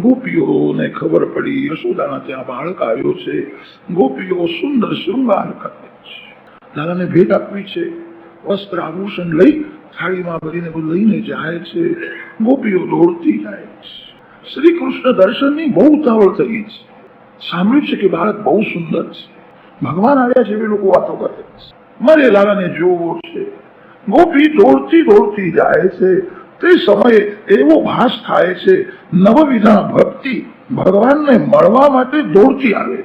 ગોપીઓને ખબર પડી યશોદાના ત્યાં બાળક આવ્યો છે. ગોપીઓ સુંદર શૃંગાર કરે છે. દાદાને ભેટ આપવી છે. વસ્ત્ર આભૂષણ લઈ થાળીમાં ભરીને લઈને જાય છે. ગોપીઓ દોડતી જાય છે. શ્રી કૃષ્ણ દર્શનની બહુ ઉતાવળ થઈ છે. સાંભળ્યું છે કે બાળક બહુ સુંદર છે. ભગવાન આવ્યા છે એવી લોકો વાતો કરે છે. મારે લાલાને જોવો છે. ગોપી દોડતી દોડતી જાય છે. તે સમયે એવો ભાસ થાય છે. નવવિધા ભક્તિ ભગવાનને મળવા માટે દોડતી આવે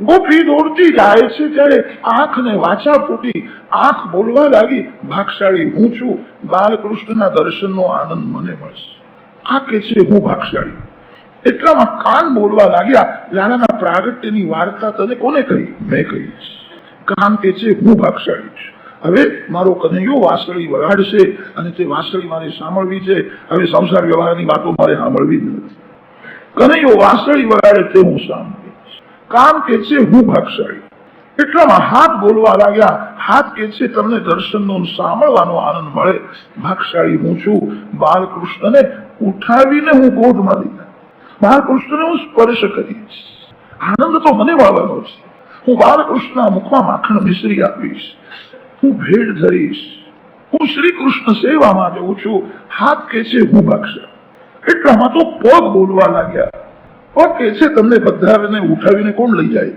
ગોપી દોડતી જાય છે ત્યારે આંખને વાચા ફૂટી આંખ બોલવા લાગી, ભાગશાળી, હું છું. બાલકૃષ્ણના દર્શનનો આનંદ મને મળશે. આ કે છે, હું ભાગશાળી. એટલામાં કાન બોલવા લાગ્યા, લાલાના પ્રાગટ્યની વાર્તા તને કોને કહી? મેં કહી કાન કે છે, હું ભાગશાળી છું. હવે મારો કનૈયો વાસળી વગાડશે અને તે વાસળી મારે સાંભળવી છે. હવે સંસાર વ્યવહારની વાતો મારે સાંભળવી જ નથી. કનૈયો વાસળી વગાડે તે હું સાંભળીશ. કામ કે છે હું ભાગશાળી એટલામાં હાથ બોલવા લાગ્યા. હાથ કે છે તમને દર્શનનો સાંભળવાનો આનંદ મળે. ભાગશાળી હું છું. બાલકૃષ્ણને ઉઠાવીને હું ગોદમાં લીધા બાલકૃષ્ણને હું સ્પર્શ કરીશ. આનંદ તો મને મળવાનો છે. હું બાલકૃષ્ણના મુખમાં માખણ મિશ્રી આપીશ. હું ભેડ ધરીશ. હું શ્રી કૃષ્ણ સેવામાં જઉં છું. હાથ કે છે હું ભાગશાળી એટલામાં તો પગ બોલવા લાગ્યા. પગ કે છે તમને બધાને ઉઠાવીને કોણ લઈ જાય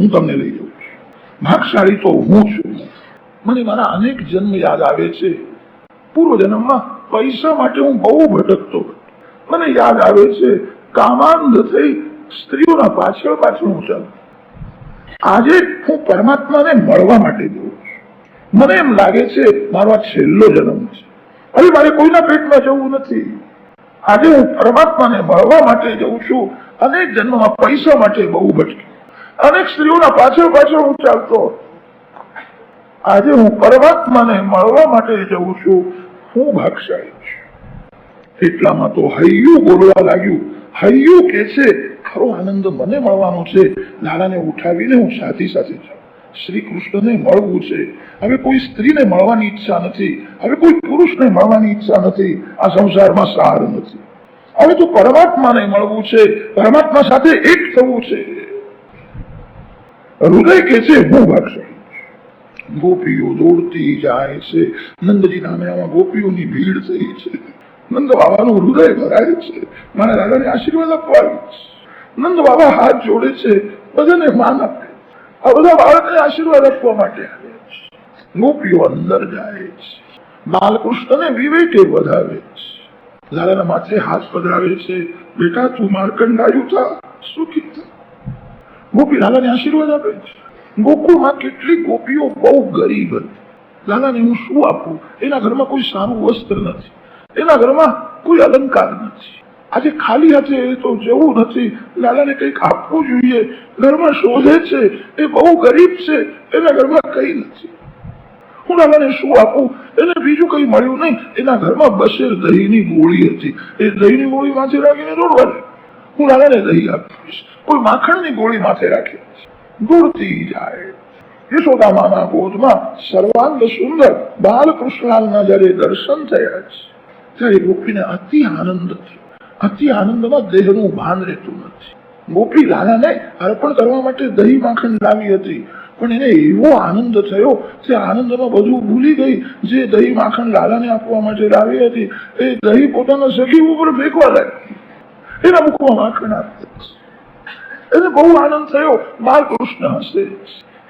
હું તમને લઈ જાઉં છું. ભાગશાળી તો હું છું. મને મારા અનેક જન્મ યાદ આવે છે. પૂર્વ જન્મમાં પૈસા માટે હું બહુ ભટકતો. મને યાદ આવે છે, કામાંધ થઈ સ્ત્રીઓના પાછળ પાછળ હું ચાલુ. આજે હું પરમાત્માને મળવા માટે જઉં છું. મને એમ લાગે છે, મારો આ છેલ્લો જન્મ છે. અરે, મારે કોઈના પેટમાં જવું નથી. આજે હું પરમાત્માને મળવા માટે જઉં છું અનેક જન્મમાં પૈસા માટે બહુ ભટકી અનેક સ્ત્રીઓના પાછળ પાછળ હું ચાલતો. આજે હું પરમાત્માને મળવા માટે જઉં છું, હું ભાગશાળી છું. એટલામાં તો હૈયું બોલવા લાગ્યું. હૈયું કે છે, ખરો આનંદ મને મળવાનો છે. લાલાને ઉઠાવીને હું સાથી સાથે જાઉં. શ્રી કૃષ્ણને મળવું છે. હવે કોઈ સ્ત્રીને મળવાની ઈચ્છા નથી. હવે કોઈ પુરુષને મળવાની ઈચ્છા નથી. આ સંસારમાં સાર નથી. હવે તો પરમાત્માને મળવું છે. પરમાત્મા સાથે એક થવું છે. હૃદય કે છે, હું ભાગશાળી ગોપીઓ દોડતી જાય છે. નંદજીના મેળામાં ગોપીઓની ભીડ થઈ છે. નંદ બાબાનું હૃદય ભરાય છે. મારા દાદાને આશીર્વાદ આપવા નંદ બાબા હાથ જોડે છે. બધાને માન આપે આ બધા બાળકને આશીર્વાદ આપવા માટે આવે ગોપીઓ અંદર જાય છે. બાલકૃષ્ણને વિવેકે વધાવે છે. લાલાના માથે હાથ પધરાવે છે. બેટા, તું માર્કંડાયુ થા સુખી થા. ગોપી લાલાને આશીર્વાદ આપે છે. ગોકુળમાં કેટલી ગોપીઓ બહુ ગરીબ હતી. લાલાને હું શું આપું? એના ઘરમાં કોઈ સારું વસ્ત્ર નથી. એના ઘરમાં કોઈ અલંકાર નથી. આજે ખાલી હાથે તો જવું નથી. લાલાને કંઈક આપવું જોઈએ. ઘરમાં શોધે છે. એ બહુ ગરીબ છે. એના ઘરમાં કઈ નથી. હું લાલાને શું આપું? એને બીજું કઈ મળ્યું નહીં. એના ઘરમાં બસેર દહીંની ગોળી હતી. એ દહીંની ગોળી માથે રાખીને દોડવાની હું લાલાને દહીં આપીશ. કોઈ માખણની ગોળી માથે રાખી દોડતી જાય. યશોદામાના ગોદમાં સર્વાંગ સુંદર બાલકૃષ્ણલાલના જયારે દર્શન થયા છે, ત્યારે ગોપીને અતિ આનંદ થયો. અતિ આનંદમાં દેહનું ભાન રહેતું નથી. ગોપી લાલાને અર્પણ કરવા માટે દહીં માખણ લાવી હતી. પણ એને એવો આનંદ થયો તે આનંદમાં બધું ભૂલી ગઈ જે દહીં માખણ લાલાને આપવા માટે લાવી હતી. એ દહીં પોતાના સખી ઉપર ફેંકવા લાગી. એના મુખમાં માખણ આપી એને બહુ આનંદ થયો. બાલકૃષ્ણ હશે.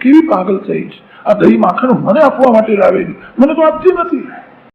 કેવી પાગલ થઈ છે. આ દહીં માખણ મને આપવા માટે લાવેલી. મને તો આપતી નથી.